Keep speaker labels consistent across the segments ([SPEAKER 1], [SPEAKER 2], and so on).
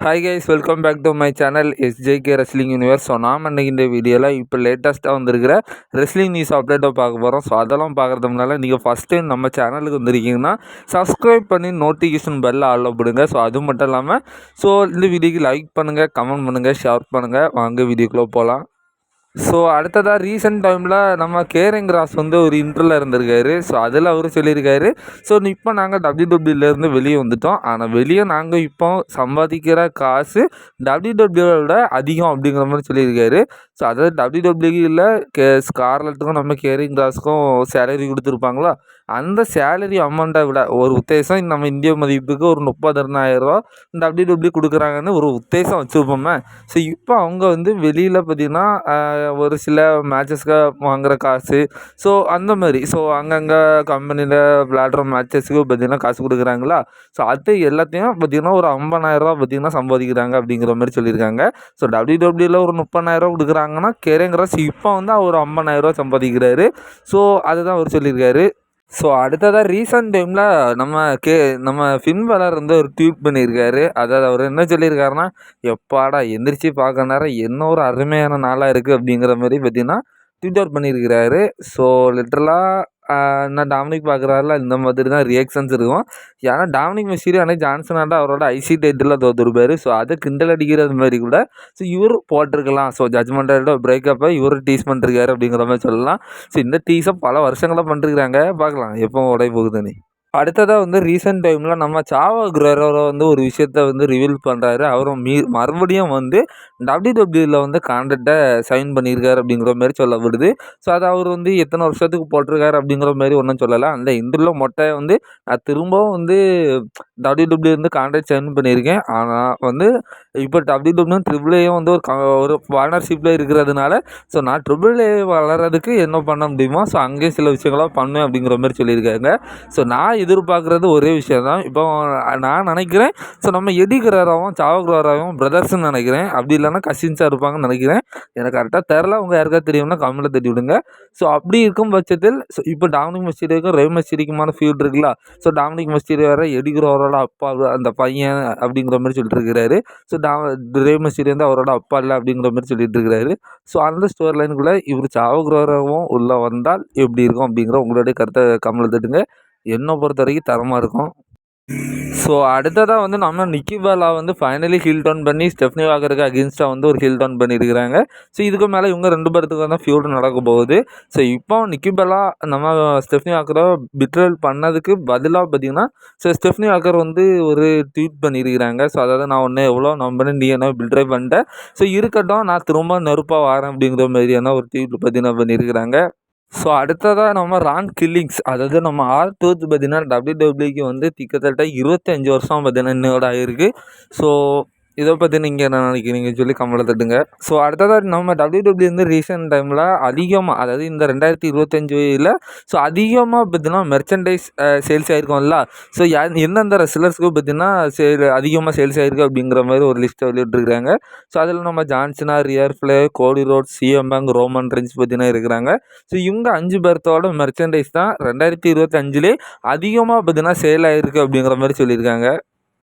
[SPEAKER 1] Hi guys welcome back to my channel SJK wrestling universe so நாம் இன்னைக்கு இந்த வீடியோவில் இப்போ லேட்டஸ்ட்டாக வந்திருக்கிற ரெஸ்லிங் நியூஸ் அப்டேட்டை பார்க்க போகிறோம் ஸோ அதெல்லாம் பார்க்குறது முன்னால் நீங்கள் ஃபஸ்ட் டைம் நம்ம சேனலுக்கு வந்திருக்கீங்கன்னா சப்ஸ்கிரைப் பண்ணி நோட்டிஃபிகேஷன் பெல்ல ஆல் போடுங்க ஸோ அது மட்டும் இல்லாமல் ஸோ இந்த வீடியோக்கு லைக் பண்ணுங்கள் கமெண்ட் பண்ணுங்கள் ஷேர் பண்ணுங்கள் வாங்க வீடியோக்குள்ளே போகலாம் ஸோ அடுத்ததாக ரீசெண்ட் டைமில் நம்ம கேரிங் ராஸ் வந்து ஒரு இன்டர்வில் இருந்திருக்காரு. ஸோ அதில் அவரும் சொல்லியிருக்காரு. ஸோ இப்போ நாங்கள் டபிள்யூ டபிள்யூலேருந்து வெளியே வந்துட்டோம். ஆனால் வெளியே நாங்கள் இப்போ சம்பாதிக்கிற காசு டபிள்யூ டபிள்யூவோட அதிகம் அப்படிங்கிற மாதிரி சொல்லியிருக்காரு. ஸோ அதாவது டபிள்யூ இல்லை கே ஸ்கார்லெட்டுக்கும் நம்ம கேரிங் ராஸ்க்கும் சேலரி கொடுத்துருப்பாங்களா? அந்த சேலரி அமௌண்ட்டை விட ஒரு உத்தேசம் நம்ம இந்திய மதிப்புக்கு ஒரு முப்பத்தொன்னாயிரரூவா டபிள்யூ டபிள்யூ கொடுக்குறாங்கன்னு ஒரு உத்தேசம் வச்சுருப்போமே. ஸோ இப்போ அவங்க வந்து வெளியில் பார்த்திங்கன்னா ஒரு சில மேட்சஸ்க்கு வாங்குகிற காசு. ஸோ அந்த மாதிரி. ஸோ அங்கங்கே கம்பெனியில் விளையாடுற மேட்சஸ்க்கு பார்த்திங்கன்னா காசு கொடுக்குறாங்களா? ஸோ அது எல்லாத்தையும் பார்த்திங்கன்னா ஒரு ஐம்பதாயிரரூவா பார்த்திங்கன்னா சம்பாதிக்கிறாங்க அப்படிங்கிற மாதிரி சொல்லியிருக்காங்க. ஸோ டபிள்யூ டபிள்யூவில் ஒரு முப்பதாயிரரூவா கொடுக்குறாங்கன்னா கேரங்கிற இப்போ வந்து அவர் ஐம்பதாயிரரூவா சம்பாதிக்கிறாரு. ஸோ அதுதான் அவர் சொல்லியிருக்காரு. ஸோ அடுத்ததாக ரீசெண்ட் டைமில் நம்ம கே நம்ம ஃபின்வலர் வந்து ஒரு ட்வீட் பண்ணியிருக்காரு. அதாவது அவர் என்ன சொல்லியிருக்காருன்னா எப்பாடா எந்திரிச்சு பார்க்க நேரம் என்ன ஒரு அருமையான நாளாக இருக்குது அப்படிங்கிற மாதிரி பார்த்திங்கன்னா ட்விட்டர் அவுட் பண்ணியிருக்கிறாரு. ஸோ லிட்ரலாக நான் டாமினிக் பார்க்குறாருல இந்த மாதிரி தான் ரியாக்ஷன்ஸ் இருக்கும். ஏன்னா டாமினிக் மெஸ்ஸீரியோ அன்னைக்கு ஜான்சன் அவரோட ஐசி டைட்டில் தோத்துருப்பார். ஸோ அதை கிண்டல் அடிக்கிறது மாதிரி கூட. ஸோ இவர் போட்டிருக்கலாம். ஸோ ஜட்மெண்டோட பிரேக்கப்பை இவர் டீஸ் பண்ணிருக்காரு அப்படிங்கிற மாதிரி சொல்லலாம். ஸோ இந்த டீஸை பல வருஷங்களாக பண்ணிருக்கிறாங்க. பார்க்கலாம் எப்போ உடைய போகுதுன்னு. அடுத்ததாக வந்து ரீசெண்ட் டைமில் நம்ம சாவா குரரோட வந்து ஒரு விஷயத்த வந்து ரிவீல் பண்ணுறாரு அவரும் மீ மறுபடியும் வந்து டபிள்யூ டபிள்யூவில் வந்து கான்ட்ராக்டை சைன் பண்ணியிருக்காரு அப்படிங்கிற மாதிரி சொல்லப்படுது ஸோ அதை அவர் வந்து எத்தனை வருஷத்துக்கு போட்டிருக்காரு அப்படிங்கிற மாதிரி ஒன்றும் சொல்லலை. அந்த இன்டர்வியூவில் மொட்டை வந்து நான் திரும்பவும் வந்து டபிள்யூ டபிள்யூ வந்து கான்ட்ராக்ட் சைன் பண்ணியிருக்கேன். ஆனால் வந்து இப்போ டபிள்யூ டபிள்யூ ட்ரிபிள் வந்து ஒரு ஒரு பார்ட்னர்ஷிப்பில் இருக்கிறதுனால ஸோ நான் ட்ரிபிள்ஏ வளர்கிறதுக்கு என்ன பண்ண முடியுமோ ஸோ அங்கேயும் சில விஷயங்களாக பண்ணுவேன் அப்படிங்கிற மாதிரி சொல்லியிருக்காங்க. ஸோ நான் எதிர்பார்க்குறது ஒரே விஷயம் தான் இப்போ நான் நினைக்கிறேன் ஸோ நம்ம எடிக்கிறாராவும் சாவகுராராவும் பிரதர்ஸ்ன்னு நினைக்கிறேன். அப்படி இல்லைன்னா கசின்ஸாக இருப்பாங்கன்னு நினைக்கிறேன். எனக்கு கரெக்டாக தெரில அவங்க யாருக்காவது தெரியும்னா கம்மில் தட்டி விடுங்க ஸோ அப்படி இருக்கும் பட்சத்தில் ஸோ இப்போ டாமினிக் மஸ்டீரியோக்கும் ரவி மஸ்டீரிக்குமான ஃபீல்டு இருக்குல்ல ஸோ டாமினிக் மஸ்டீரி வேறு எடிக்கிறவரோட அப்பா அந்த பையன் அப்படிங்கிற மாதிரி சொல்லிட்டு இருக்கிறாரு ஸோ டா ரவி மஸ்டீரி வந்து அவரோட அப்பா இல்லை அப்படிங்கிற மாதிரி சொல்லிட்டு இருக்கிறாரு ஸோ அந்த ஸ்டோர் லைனுக்குள்ளே இவர் சாவகுராராவும் உள்ளே வந்தால் எப்படி இருக்கும் அப்படிங்கிற உங்களுடைய கருத்தை கம்மில் தட்டுங்க. என்னை பொறுத்த வரைக்கும் தரமாக இருக்கும். ஸோ அடுத்ததாக வந்து நம்ம நிக்கிபாலா வந்து ஃபைனலி ஹில் டவுன் பண்ணி ஸ்டெஃப்னி வாக்கருக்கு அகேன்ஸ்டாக வந்து ஒரு ஹில் டவுன் பண்ணியிருக்கிறாங்க ஸோ இதுக்கு மேலே இவங்க ரெண்டு பேர்த்துக்கு தான் ஃபியூட் நடக்க போகுது. ஸோ இப்போ நிக்கிபாலா நம்ம ஸ்டெஃப்னி வாக்கரை பிட்ரல் பண்ணதுக்கு பதிலாக பார்த்தீங்கன்னா ஸோ ஸ்டெஃப்னி வாக்கர் வந்து ஒரு ட்வீட் பண்ணியிருக்கிறாங்க ஸோ அதாவது நான் ஒன்று எவ்வளோ நம்பினேன் நீ என்ன பில்ட்ரை பண்ணிட்டேன் ஸோ இருக்கட்டும் நான் திரும்ப நெருப்பாக வரேன் அப்படிங்கிற மாதிரியான ஒரு ட்வீட் பார்த்தீங்கன்னா பண்ணியிருக்கிறாங்க ஸோ அடுத்ததாக நம்ம ரான் கில்லிங்ஸ் அதாவது நம்ம ஆர் டூத் பார்த்தீங்கன்னா டபிள்யூ டபிள்யூக்கு வந்து திக்கத்தட்ட இருபத்தஞ்சி வருஷம் பார்த்தீங்கன்னா இன்னோட ஆகிருக்கு ஸோ இதை பற்றி நீங்கள் என்ன நினைக்கிறீங்க சொல்லி கம்மலை தட்டுங்க. ஸோ அடுத்ததாக நம்ம டபிள்யூ டபிள்யூ வந்து ரீசெண்ட் டைமில் அதிகமாக அதாவது இந்த ரெண்டாயிரத்தி இருபத்தஞ்சில் ஸோ அதிகமாக பார்த்தீங்கன்னா மெர்ச்சன்டைஸ் சேல்ஸ் ஆகிருக்கோம்ல ஸோ யா எந்தெந்த ரெஸ்லர்ஸ்க்கு பார்த்தீங்கன்னா சேல் அதிகமாக சேல்ஸ் ஆகிருக்கு அப்படிங்கிற மாதிரி ஒரு லிஸ்ட்டை வெளியிட்ருக்காங்க ஸோ அதில் நம்ம ஜான்சனா ரியர்ஃப்ளே Cody Rhodes CM Punk Roman Reigns பார்த்தீங்கன்னா இருக்கிறாங்க. ஸோ இவங்க அஞ்சு பேர்த்தோட மெர்ச்சன்டைஸ் தான் ரெண்டாயிரத்தி இருபத்தஞ்சிலே அதிகமாக பார்த்தீங்கன்னா சேல் ஆகிருக்கு அப்படிங்கிற மாதிரி சொல்லியிருக்காங்க.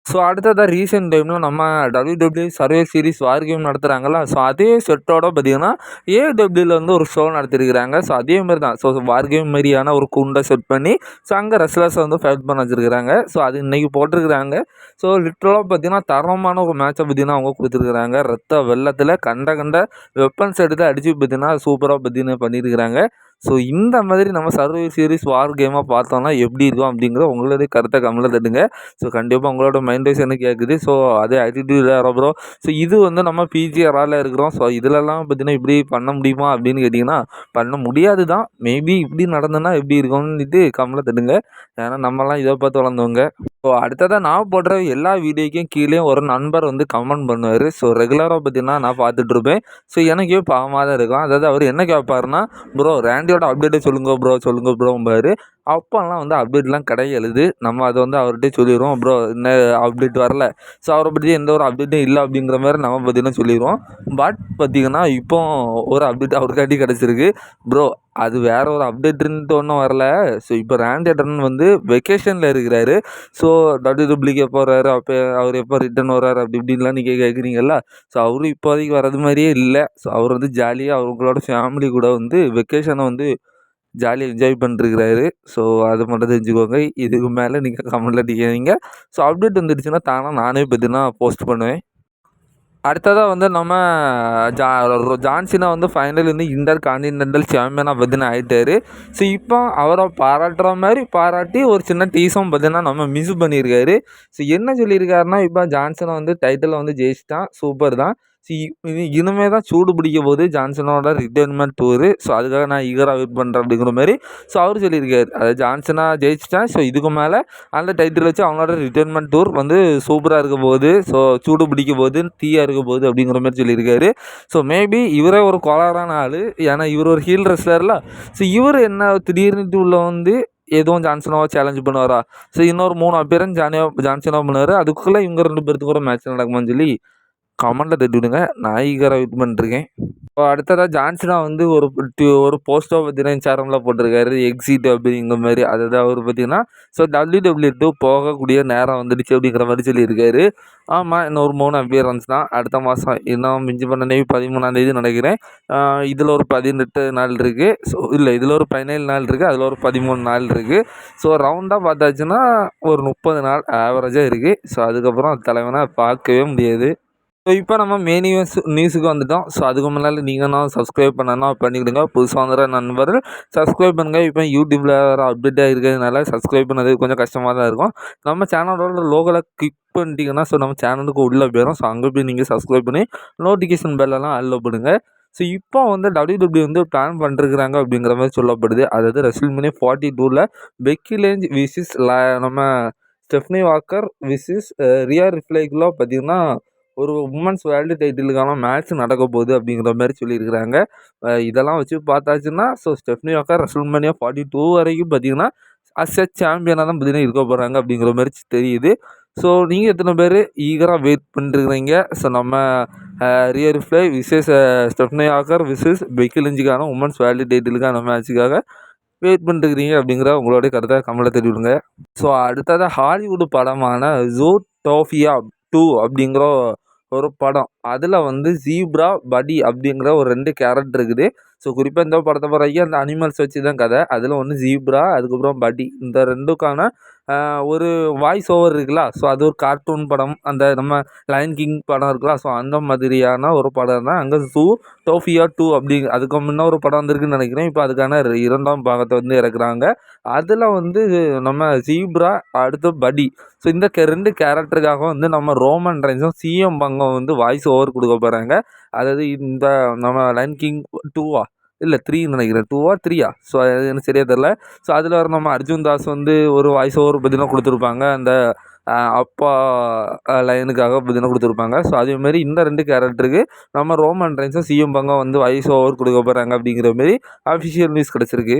[SPEAKER 1] ஸோ அடுத்ததாக ரீசெண்ட் டைமில் நம்ம W W Survivor Series War Game நடத்துகிறாங்களா so அதே செட்டோட பார்த்தீங்கன்னா ஏடபிள்யூவில் வந்து ஒரு ஷோ நடத்திருக்கிறாங்க. ஸோ அதே மாதிரி தான் ஸோ வார் கேம் மாதிரியான ஒரு குண்டை செட் பண்ணி ஸோ அங்கே ரெஸ்லர்ஸை வந்து ஃபைட் பண்ண வச்சுருக்கிறாங்க. ஸோ அது இன்றைக்கி போட்டிருக்கிறாங்க. ஸோ லிட்ரலாக பார்த்தீங்கன்னா தரமான ஒரு மேட்சை பார்த்தீங்கன்னா அவங்க கொடுத்துருக்குறாங்க. ரத்த வெள்ளத்தில் கண்ட கண்ட வெப்பன்ஸ் எடுத்து அடித்து பார்த்தீங்கன்னா சூப்பராக பார்த்தீங்கன்னா பண்ணியிருக்கிறாங்க ஸோ இந்த மாதிரி நம்ம சர்வே சீரிஸ் வார் கேமாக பார்த்தோம்னா எப்படி இருக்கும் அப்படிங்கிற உங்களுடைய கருத்தை கம்மில் தட்டுங்க. ஸோ கண்டிப்பாக உங்களோட மைண்ட் வைஸ் என்ன கேட்குது ஸோ அதே ஆட்டிடியூட் அப்புறம் ஸோ இது வந்து நம்ம பிஜிஆரால் இருக்கிறோம். ஸோ இதிலெல்லாம் பார்த்தீங்கன்னா இப்படி பண்ண முடியுமா அப்படின்னு கேட்டிங்கன்னா பண்ண முடியாது தான். மேபி இப்படி நடந்ததுன்னா எப்படி இருக்கும்னு கம்மில் தட்டுங்க. ஏன்னா நம்மலாம் இதை பார்த்து வளர்ந்தவங்க. ஸோ அடுத்ததாக நான் போடுற எல்லா வீடியோக்கும் கீழே ஒரு நண்பர் வந்து கமெண்ட் பண்ணுவார். ஸோ ரெகுலராக பார்த்தீங்கன்னா நான் பார்த்துட்ருப்பேன் ஸோ எனக்கே பாவமாக தான் இருக்கும். அதாவது அவர் என்ன கேட்பாருன்னா ப்ரோ வண்டியோட அப்டேட்டை சொல்லுங்கள் ப்ரோ சொல்லுங்கள் ப்ரோம்பாரு அப்போல்லாம் வந்து அப்டேட்லாம் கிடையாது. நம்ம அதை வந்து அவர்கிட்டே சொல்லிடுவோம் ப்ரோ என்ன அப்டேட் வரல? ஸோ அவரை பற்றி எந்த ஒரு அப்டேட்டும் இல்லை அப்படிங்கிற மாதிரி நம்ம பார்த்தீங்கன்னா சொல்லிடுவோம் பட் பார்த்தீங்கன்னா இப்போ ஒரு அப்டேட் அவருக்காட்டி கிடச்சிருக்கு. ப்ரோ அது வேறு ஒரு அப்டேட்டுன்ட்டு ஒன்றும் வரல. ஸோ இப்போ ரேண்டேட்டர்னு வந்து வெக்கேஷனில் இருக்கிறாரு. ஸோ டபிள்யூடபிள்யூக்கு எப்போ வர்றாரு அப்போ அவர் எப்போ ரிட்டர்ன் வர்றாரு? அப்படி இப்படின்லாம் நீங்கள் கேட்குறீங்கல்ல ஸோ அவரும் இப்போதைக்கு வர்றது மாதிரியே இல்லை. ஸோ அவர் வந்து ஜாலியாக அவங்களோட ஃபேமிலி கூட வந்து வெக்கேஷனை வந்து ஜாலியாக என்ஜாய் பண்ணிருக்கிறாரு ஸோ அது மட்டும் தெரிஞ்சுக்கோங்க. இதுக்கு மேலே நீங்கள் கமெண்ட்டில் அடிக்காதீங்க. ஸோ அப்டேட் வந்துடுச்சுன்னா தானாக நானே பார்த்தீங்கன்னா போஸ்ட் பண்ணுவேன். அடுத்ததாக வந்து நம்ம ஜா ஜான்சினா வந்து ஃபைனல் வந்து இன்டர் கான்டினென்டல் சாம்பியனாக பார்த்தீங்கன்னா ஆகிட்டாரு ஸோ இப்போ அவரை பாராட்டுற மாதிரி பாராட்டி ஒரு சின்ன டீஸும் பார்த்தீங்கன்னா நம்ம மிஸ் பண்ணியிருக்காரு ஸோ என்ன சொல்லியிருக்காருன்னா இப்போ ஜான்சனை வந்து டைட்டிலில் வந்து ஜெயிச்சிட்டான். சூப்பர் தான். சி இனிமேல் தான் சூடு பிடிக்க போகுது. ஜான்சனோட ரிட்டைர்மெண்ட் டூரு ஸோ அதுக்காக நான் ஈகராக வெயிட் பண்ணுறேன் அப்படிங்கிற மாதிரி ஸோ அவர் சொல்லியிருக்காரு. அது ஜான்சனாக ஜெயிச்சிட்டேன். ஸோ இதுக்கு மேலே அந்த டைட்டில் வச்சு அவங்களோட ரிட்டைர்மெண்ட் டூர் வந்து சூப்பராக இருக்க போகுது. ஸோ சூடு பிடிக்க போகுது தீயாக இருக்க போகுது அப்படிங்கிற மாதிரி சொல்லியிருக்காரு. ஸோ மேபி இவரே ஒரு கோளாறான ஆள். ஏன்னா இவர் ஒரு ஹீல் ரெஸ்லரில் ஸோ இவர் என்ன திடீர்னுட்டு உள்ள வந்து எதுவும் ஜான்சனாவோ சேலஞ்ச் பண்ணுவாரா? ஸோ இன்னொரு மூணு அப்பியரன் ஜானியோ ஜான்சனாக பண்ணுவார். அதுக்குள்ளே இவங்க ரெண்டு பேர்த்துக்கு ஒரு மேட்ச் நடக்குமான்னு சொல்லி கமெண்ட்டில் தட்டி விடுங்க நான் ஈகராக வெயிட் பண்ணிருக்கேன் இப்போ அடுத்ததாக ஜான்சனா வந்து ஒரு ஒரு போஸ்டோ பார்த்தீங்கன்னா இன்ஸ்டாகிராமில் போட்டிருக்காரு. எக்ஸிட் அப்படிங்கிற மாதிரி. அதுதான் அவர் பார்த்தீங்கன்னா ஸோ டபிள்யூ டபிள்யூ டூ போகக்கூடிய நேரம் வந்துடுச்சு அப்படிங்கிற மாதிரி சொல்லியிருக்காரு. ஆமாம் இன்னும் ஒரு மூணு அப்பியரன்ஸ் தான். அடுத்த மாதம் இன்னும் மிஞ்சி பண்ண நேவி பதிமூணாந்தேதி நினைக்கிறேன் இதில் ஒரு பதினெட்டு நாள் இருக்குது ஸோ இல்லை இதில் ஒரு பதினேழு நாள் இருக்குது அதில் ஒரு பதிமூணு நாள் இருக்குது ஸோ ரவுண்டாக பார்த்தாச்சுன்னா ஒரு முப்பது நாள் ஆவரேஜாக இருக்குது ஸோ அதுக்கப்புறம் தலைவனாக பார்க்கவே முடியாது. ஸோ இப்போ நம்ம மெயின் நியூஸ் நியூஸுக்கு வந்துட்டோம். ஸோ அதுக்கு முன்னால் நீங்கள் நான் சப்ஸ்கிரைப் பண்ணனா பண்ணிக்கிடுங்க. புதுசாக வந்துடுற நண்பர்கள் சப்ஸ்கிரைப் பண்ணுங்கள் இப்போ யூடியூப்பில் வேறு அப்டேட்டாக இருக்கிறதுனால சப்ஸ்கிரைப் பண்ணது கொஞ்சம் கஷ்டமாக தான் இருக்கும். நம்ம சேனலோட லோகலை கிளிக் பண்ணிட்டீங்கன்னா ஸோ நம்ம சேனலுக்கு உள்ளே போயிடும் ஸோ அங்கே போய் நீங்கள் சப்ஸ்கிரைப் பண்ணி நோட்டிஃபிகேஷன் பெல்லெல்லாம் அல்ல பண்ணுங்க. ஸோ இப்போ வந்து டபிள்யூடபிள்யூ வந்து பிளான் பண்ணிருக்கிறாங்க அப்படிங்கிற மாதிரி சொல்லப்படுது. அதாவது ரெசில் மினி ஃபார்ட்டி டூவில் பெக்கி லேஞ்ச் விசிஸ் நம்ம ஸ்டெஃப்னி வாக்கர் விசிஸ் ரியா ரிஃப்ளைக்குள்ள பார்த்தீங்கன்னா ஒரு உமன்ஸ் வேர்ல்டு டைட்டிலுக்கான மேட்ச் நடக்க போகுது அப்படிங்கிற மாதிரி சொல்லியிருக்கிறாங்க. இதெல்லாம் வச்சு பார்த்தாச்சுன்னா so Stephanie Vaquer WrestleMania forty two வரைக்கும் பார்த்தீங்கன்னா அஸ் எ சாம்பியனாக தான் பார்த்தீங்கன்னா இருக்க போகிறாங்க அப்படிங்கிற மாதிரி தெரியுது. ஸோ நீங்கள் எத்தனை பேர் ஈகராக வெயிட் பண்ணிருக்கிறீங்க? ஸோ நம்ம ரியர் ஃப்ளை விசேஷ ஸ்டெஃப்னி ஆக்கர் விசேஷ் பெக்கிலிஞ்சிக்கான உமன்ஸ் வேல்டி டைட்டிலுக்கான மேட்சுக்காக வெயிட் பண்ணிருக்கிறீங்க அப்படிங்கிற உங்களுடைய கருத்தை கமலை தெரிவிடுங்க. ஸோ அடுத்தது ஹாலிவுட் படமான ஜோ டோஃபியா டூ அப்படிங்கிற ஒரு படம். அதில் வந்து ஜீப்ரா படி அப்படிங்கிற ஒரு ரெண்டு கேரக்டர் இருக்குது. ஸோ குறிப்பாக இந்த படத்தை பொறுத்த அந்த அனிமல்ஸ் வச்சு தான் கதை. அதில் ஒன்று ஜீப்ரா அதுக்கப்புறம் படி இந்த ரெண்டுக்கான ஒரு வாய்ஸ் ஓவர் இருக்குல்ல ஸோ அது ஒரு கார்ட்டூன் படம் அந்த நம்ம லயன் கிங் படம் இருக்குல்ல ஸோ அந்த மாதிரியான ஒரு படம் தான் அங்கே ஜூ டோஃபியா டூ அப்படிங்க அதுக்கு முன்னே ஒரு படம் வந்திருக்குன்னு நினைக்கிறேன் இப்போ அதுக்கான இரண்டாம் பாகத்தை வந்து இறக்குறாங்க. அதில் வந்து நம்ம ஜீப்ரா அடுத்து படி ஸோ இந்த ரெண்டு கேரக்டருக்காக வந்து நம்ம ரோமன் ரைன்ஸும் சிஎம் பங்கம் வந்து வாய்ஸ் ஓவர் கொடுக்க போகிறாங்க அதாவது இந்த நம்ம லைன் கிங் டூவா இல்லை த்ரீன்னு நினைக்கிறேன். டூவா த்ரீயா ஸோ அது எனக்கு சரியாக தெரில ஸோ அதில் வர நம்ம அர்ஜுன் தாஸ் வந்து ஒரு வாய்ஸ் ஓவர் பார்த்தீங்கன்னா கொடுத்துருப்பாங்க. அந்த அப்பா லைனுக்காக பார்த்தீங்கன்னா கொடுத்துருப்பாங்க. ஸோ அதேமாரி இந்த ரெண்டு கேரக்டருக்கு நம்ம ரோமன் ரைன்ஸும் சிஎம் பங்கம் வந்து வாய்ஸ் ஓவர் கொடுக்க போகிறாங்க அப்படிங்கிற மாரி அஃபிஷியல் நியூஸ் கிடச்சிருக்கு.